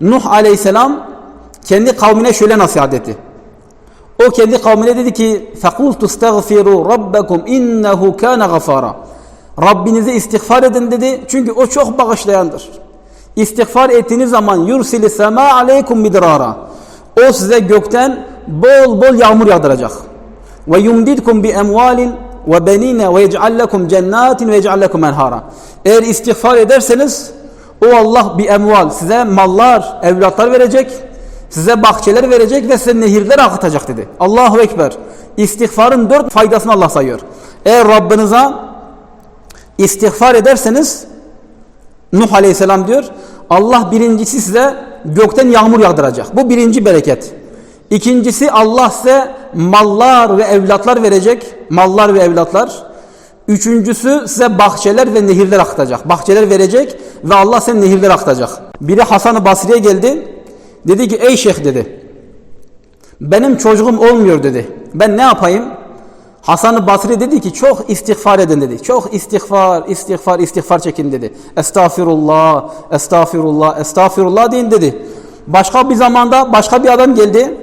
Nuh aleyhisselam kendi kavmine şöyle nasihat etti. O kendi kavmine dedi ki فَقُلْتُ اسْتَغْفِرُوا رَبَّكُمْ اِنَّهُ كَانَ غَفَارًا Rabbinize istiğfar edin dedi. Çünkü o çok bağışlayandır. İstiğfar ettiğiniz zaman yursili sema aleykum midrara. O size gökten bol bol yağmur yağdıracak. Ve yumdidkum bi emvalin ve benine ve yec'al lekum cennetin ve yec'al lekum enhara. Eğer istiğfar ederseniz o Allah bir emval size mallar, evlatlar verecek. Size bahçeler verecek ve size nehirler akıtacak dedi. Allahu Ekber. İstiğfarın dört faydasını Allah sayıyor. Eğer Rabbinize istiğfar ederseniz Nuh Aleyhisselam diyor Allah birincisi size gökten yağmur yağdıracak. Bu birinci bereket. İkincisi Allah size mallar ve evlatlar verecek. Mallar ve evlatlar. Üçüncüsü size bahçeler ve nehirler akıtacak. Bahçeler verecek ve Allah size nehirler akıtacak. Biri Hasan-ı Basri'ye geldi. Dedi ki ey şeyh dedi. Benim çocuğum olmuyor dedi. Ben ne yapayım? Hasan-ı Basri dedi ki çok istiğfar edin dedi. Çok istiğfar, istiğfar, istiğfar çekin dedi. Estağfirullah, estağfirullah, estağfirullah deyin dedi. Başka bir zamanda başka bir adam geldi.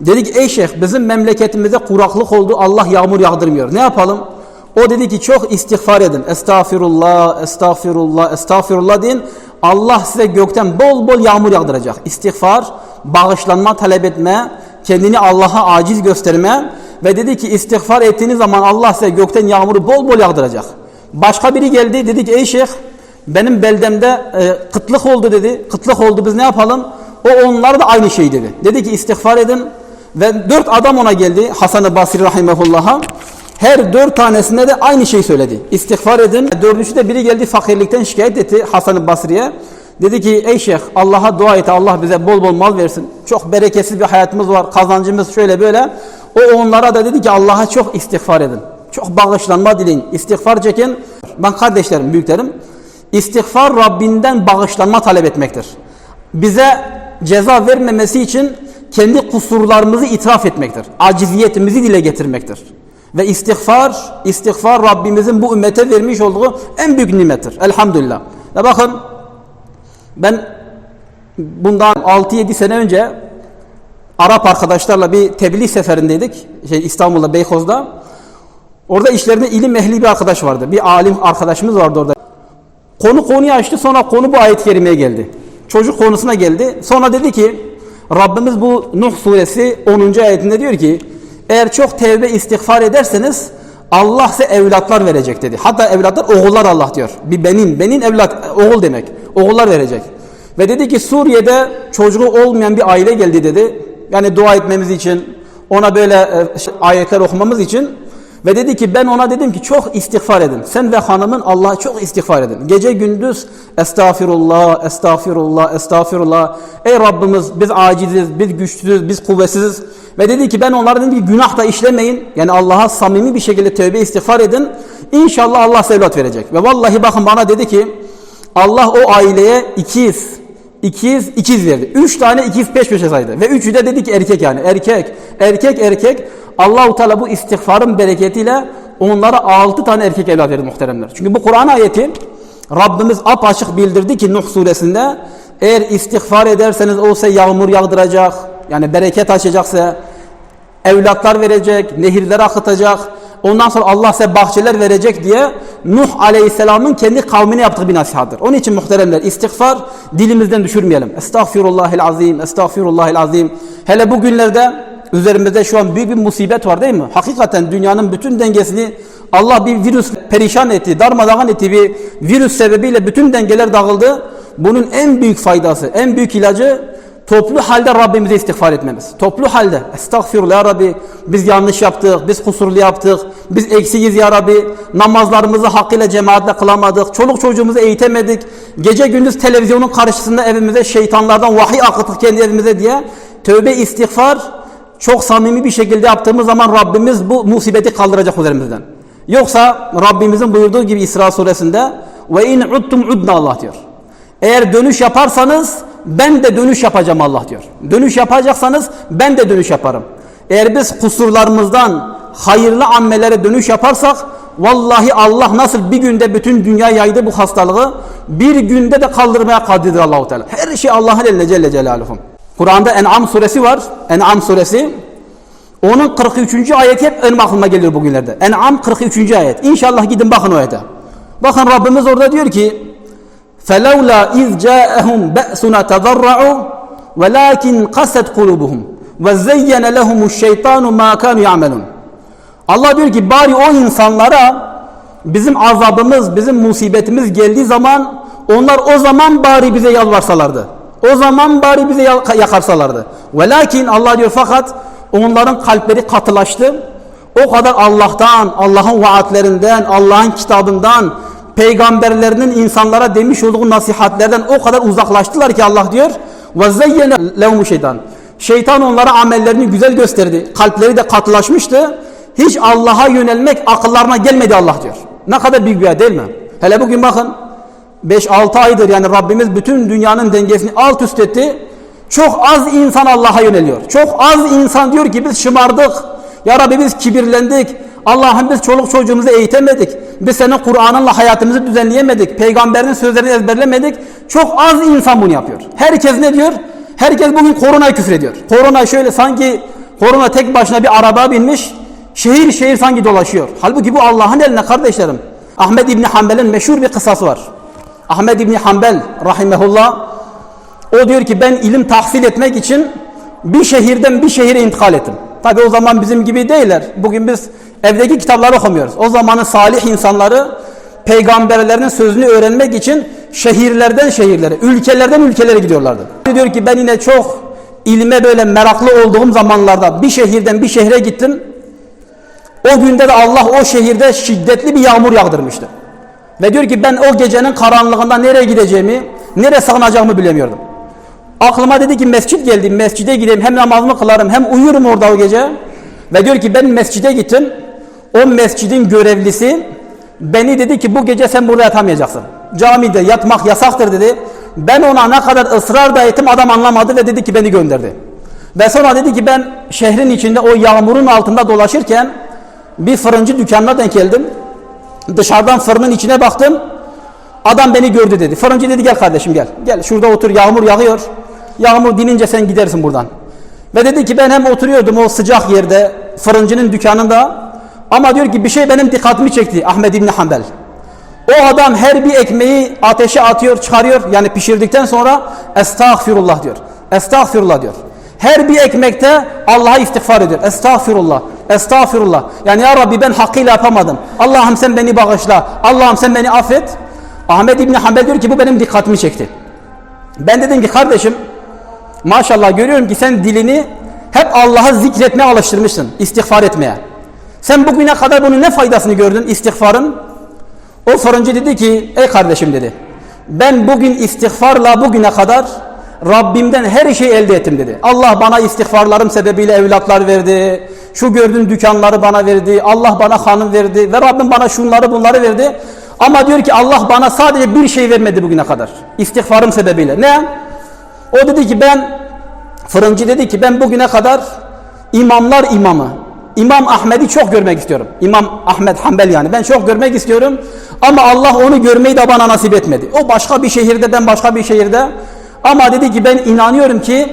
Dedi ki ey şeyh bizim memleketimizde kuraklık oldu Allah yağmur yağdırmıyor. Ne yapalım? O dedi ki çok istiğfar edin. Estağfirullah, estağfirullah, estağfirullah deyin. Allah size gökten bol bol yağmur yağdıracak. İstiğfar, bağışlanma talep etme, kendini Allah'a aciz gösterme ve dedi ki istiğfar ettiğiniz zaman Allah size gökten yağmuru bol bol yağdıracak. Başka biri geldi dedi ki ey şeyh benim beldemde e, kıtlık oldu dedi. Kıtlık oldu biz ne yapalım? O onlar da aynı şey dedi. Dedi ki istiğfar edin ve dört adam ona geldi Hasan-ı Basri Rahimehullah'a. Her dört tanesinde de aynı şeyi söyledi. İstiğfar edin. Dördüncü de biri geldi fakirlikten şikayet etti Hasan-ı Basri'ye. Dedi ki ey şeyh Allah'a dua et Allah bize bol bol mal versin. Çok bereketsiz bir hayatımız var. Kazancımız şöyle böyle. O onlara da dedi ki Allah'a çok istiğfar edin. Çok bağışlanma dileyin. İstiğfar çekin. Ben kardeşlerim, büyüklerim. İstiğfar Rabbinden bağışlanma talep etmektir. Bize ceza vermemesi için kendi kusurlarımızı itiraf etmektir. Aciziyetimizi dile getirmektir. Ve istiğfar, istiğfar Rabbimizin bu ümmete vermiş olduğu en büyük nimettir. Elhamdülillah. Ve bakın ben bundan 6-7 sene önce Arap arkadaşlarla bir tebliğ seferindeydik. Şey İstanbul'da Beykoz'da. Orada işlerinde ilim ehli bir arkadaş vardı. Bir alim arkadaşımız vardı orada. Konu konuyu açtı sonra konu bu ayet-i kerimeye geldi. Çocuk konusuna geldi. Sonra dedi ki Rabbimiz bu Nuh suresi 10. ayetinde diyor ki eğer çok tevbe istiğfar ederseniz Allah size evlatlar verecek dedi. Hatta evlatlar oğullar Allah diyor. Bir benim, benim evlat, oğul demek. Oğullar verecek. Ve dedi ki Suriye'de çocuğu olmayan bir aile geldi dedi. Yani dua etmemiz için, ona böyle e, ayetler okumamız için. Ve dedi ki ben ona dedim ki çok istiğfar edin. Sen ve hanımın Allah'a çok istiğfar edin. Gece gündüz estağfirullah, estağfirullah, estağfirullah. Ey Rabbimiz biz aciziz, biz güçsüzüz, biz kuvvetsiziz. Ve dedi ki ben onlara dedim ki günah da işlemeyin. Yani Allah'a samimi bir şekilde tövbe istiğfar edin. İnşallah Allah size evlat verecek. Ve vallahi bakın bana dedi ki Allah o aileye ikiz, ikiz, ikiz verdi. Üç tane ikiz peş peşe saydı. Ve üçü de dedi ki erkek yani. Erkek, erkek, erkek. Allahu Teala bu istiğfarın bereketiyle onlara altı tane erkek evlat verdi muhteremler. Çünkü bu Kur'an ayeti Rabbimiz apaçık bildirdi ki Nuh suresinde eğer istiğfar ederseniz o size yağmur yağdıracak, yani bereket açacaksa evlatlar verecek, nehirler akıtacak, ondan sonra Allah size bahçeler verecek diye Nuh Aleyhisselam'ın kendi kavmine yaptığı bir nasihattır. Onun için muhteremler istiğfar dilimizden düşürmeyelim. Estağfirullahil azim, estağfirullahil azim. Hele bu günlerde üzerimizde şu an büyük bir musibet var değil mi? Hakikaten dünyanın bütün dengesini Allah bir virüs perişan etti, darmadağın etti bir virüs sebebiyle bütün dengeler dağıldı. Bunun en büyük faydası, en büyük ilacı toplu halde Rabbimize istiğfar etmemiz. Toplu halde. Estağfirullah ya Rabbi. Biz yanlış yaptık. Biz kusurlu yaptık. Biz eksiyiz ya Rabbi. Namazlarımızı hakkıyla cemaatle kılamadık. Çoluk çocuğumuzu eğitemedik. Gece gündüz televizyonun karşısında evimize şeytanlardan vahiy akıttık kendi evimize diye. Tövbe istiğfar çok samimi bir şekilde yaptığımız zaman Rabbimiz bu musibeti kaldıracak üzerimizden. Yoksa Rabbimizin buyurduğu gibi İsra suresinde ve in udtum udna Allah diyor. Eğer dönüş yaparsanız ben de dönüş yapacağım Allah diyor. Dönüş yapacaksanız ben de dönüş yaparım. Eğer biz kusurlarımızdan hayırlı amellere dönüş yaparsak vallahi Allah nasıl bir günde bütün dünya yaydı bu hastalığı bir günde de kaldırmaya kadirdir Allahu Teala. Her şey Allah'ın elinde Celle Celaluhu. Kur'an'da En'am suresi var. En'am suresi. Onun 43. ayeti hep benim aklıma geliyor bugünlerde. En'am 43. ayet. İnşallah gidin bakın o ayete. Bakın Rabbimiz orada diyor ki فَلَوْلَا اِذْ جَاءَهُمْ بَأْسُنَا تَضَرَّعُوا وَلَاكِنْ قَسَتْ قُلُوبُهُمْ وَزَيَّنَ لَهُمُ الشَّيْطَانُ مَا كَانُوا يَعْمَلُونَ Allah diyor ki bari o insanlara bizim azabımız, bizim musibetimiz geldiği zaman onlar o zaman bari bize yalvarsalardı. O zaman bari bize yakarsalardı. Ve Allah diyor fakat onların kalpleri katılaştı. O kadar Allah'tan, Allah'ın vaatlerinden, Allah'ın kitabından, peygamberlerinin insanlara demiş olduğu nasihatlerden o kadar uzaklaştılar ki Allah diyor ve zeyyene lehum şeytan. Şeytan onlara amellerini güzel gösterdi. Kalpleri de katılaşmıştı. Hiç Allah'a yönelmek akıllarına gelmedi Allah diyor. Ne kadar büyük bir ayet değil mi? Hele bugün bakın 5-6 aydır yani Rabbimiz bütün dünyanın dengesini alt üst etti. Çok az insan Allah'a yöneliyor. Çok az insan diyor ki biz şımardık. Ya Rabbi biz kibirlendik. Allah'ım biz çoluk çocuğumuzu eğitemedik. Biz senin Kur'an'ınla hayatımızı düzenleyemedik. Peygamberin sözlerini ezberlemedik. Çok az insan bunu yapıyor. Herkes ne diyor? Herkes bugün koronayı küfrediyor. Korona şöyle sanki korona tek başına bir araba binmiş. Şehir şehir sanki dolaşıyor. Halbuki bu Allah'ın eline kardeşlerim. Ahmed İbni Hanbel'in meşhur bir kısası var. Ahmed İbni Hanbel rahimehullah o diyor ki ben ilim tahsil etmek için bir şehirden bir şehire intikal ettim. Tabi o zaman bizim gibi değiller. Bugün biz evdeki kitapları okumuyoruz. O zamanın salih insanları peygamberlerin sözünü öğrenmek için şehirlerden şehirlere, ülkelerden ülkelere gidiyorlardı. Diyor ki ben yine çok ilme böyle meraklı olduğum zamanlarda bir şehirden bir şehre gittim. O günde de Allah o şehirde şiddetli bir yağmur yağdırmıştı. Ve diyor ki ben o gecenin karanlığında nereye gideceğimi, nereye sığınacağımı bilemiyordum. Aklıma dedi ki mescit geldim, mescide gideyim hem namazımı kılarım hem uyurum orada o gece. Ve diyor ki ben mescide gittim. O mescidin görevlisi beni dedi ki bu gece sen burada yatamayacaksın. Camide yatmak yasaktır dedi. Ben ona ne kadar ısrar da ettim adam anlamadı ve dedi ki beni gönderdi. Ve sonra dedi ki ben şehrin içinde o yağmurun altında dolaşırken bir fırıncı dükkanına denk geldim. Dışarıdan fırının içine baktım. Adam beni gördü dedi. Fırıncı dedi gel kardeşim gel. Gel şurada otur yağmur yağıyor. Yağmur dinince sen gidersin buradan. Ve dedi ki ben hem oturuyordum o sıcak yerde fırıncının dükkanında ama diyor ki bir şey benim dikkatimi çekti Ahmed İbni Hanbel. O adam her bir ekmeği ateşe atıyor çıkarıyor yani pişirdikten sonra estağfirullah diyor. Estağfirullah diyor. Her bir ekmekte Allah'a istiğfar ediyor. Estağfirullah. Estağfirullah. Yani ya Rabbi ben hakkıyla yapamadım. Allah'ım sen beni bağışla. Allah'ım sen beni affet. Ahmet İbni Hanbel diyor ki bu benim dikkatimi çekti. Ben dedim ki kardeşim maşallah görüyorum ki sen dilini hep Allah'ı zikretmeye alıştırmışsın. istiğfar etmeye. Sen bugüne kadar bunun ne faydasını gördün istiğfarın? O fırıncı dedi ki ey kardeşim dedi. Ben bugün istiğfarla bugüne kadar Rabbimden her şeyi elde ettim dedi. Allah bana istiğfarlarım sebebiyle evlatlar verdi. Şu gördüğün dükkanları bana verdi. Allah bana hanım verdi. Ve Rabbim bana şunları bunları verdi. Ama diyor ki Allah bana sadece bir şey vermedi bugüne kadar. İstiğfarım sebebiyle. Ne? O dedi ki ben fırıncı dedi ki ben bugüne kadar imamlar imamı İmam Ahmet'i çok görmek istiyorum. İmam Ahmet Hanbel yani. Ben çok görmek istiyorum. Ama Allah onu görmeyi de bana nasip etmedi. O başka bir şehirde, ben başka bir şehirde. Ama dedi ki ben inanıyorum ki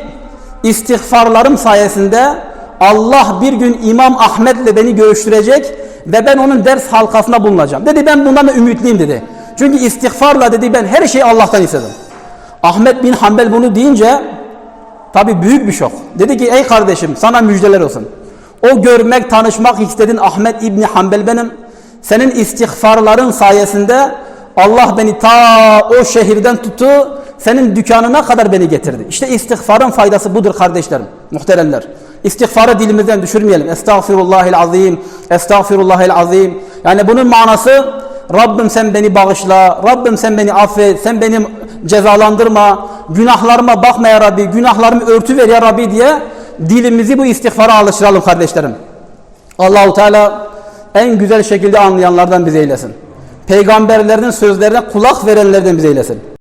istiğfarlarım sayesinde Allah bir gün İmam Ahmet'le beni görüştürecek ve ben onun ders halkasında bulunacağım. Dedi ben bundan da ümitliyim dedi. Çünkü istiğfarla dedi ben her şeyi Allah'tan istedim. Ahmet bin Hanbel bunu deyince tabi büyük bir şok. Dedi ki ey kardeşim sana müjdeler olsun. O görmek, tanışmak istedin Ahmet İbni Hanbel benim. Senin istiğfarların sayesinde Allah beni ta o şehirden tuttu, senin dükkanına kadar beni getirdi. İşte istiğfarın faydası budur kardeşlerim, muhteremler. İstiğfarı dilimizden düşürmeyelim. Estağfirullahil azim, estağfirullahil azim. Yani bunun manası Rabbim sen beni bağışla, Rabbim sen beni affet, sen beni cezalandırma, günahlarıma bakma ya Rabbi, günahlarımı örtü ver ya Rabbi diye dilimizi bu istiğfara alıştıralım kardeşlerim. Allahu Teala en güzel şekilde anlayanlardan bize eylesin. Peygamberlerin sözlerine kulak verenlerden bize eylesin.